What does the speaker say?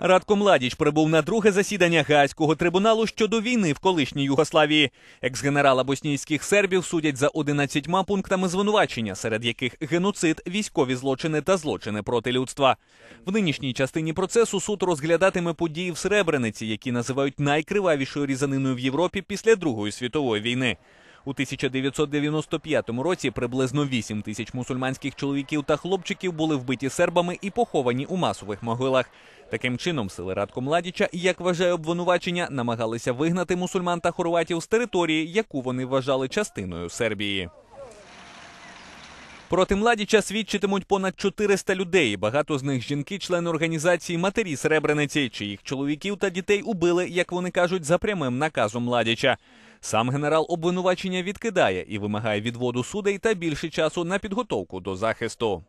Радко Младіч прибув на друге засідання Гаазького трибуналу щодо війни в колишній Югославії. Екс-генерала боснійських сербів судять за 11 пунктами звинувачення, серед яких геноцид, військові злочини та злочини проти людства. В нинішній частині процесу суд розглядатиме події в Сребрениці, які називають найкривавішою різаниною в Європі після Другої світової війни. У 1995 році приблизно 8 тисяч мусульманських чоловіків та хлопчиків були вбиті сербами і поховані у масових могилах. Таким чином, сили Радко Младіча, як вважає обвинувачення, намагалися вигнати мусульман та хорватів з території, яку вони вважали частиною Сербії. Проти Младіча свідчитимуть понад 400 людей. Багато з них жінки, члени організації Матері Сребрениці, чиїх чоловіків та дітей убили, як вони кажуть, за прямим наказом Младіча. Сам генерал обвинувачення відкидає і вимагає відводу судей та більше часу на підготовку до захисту.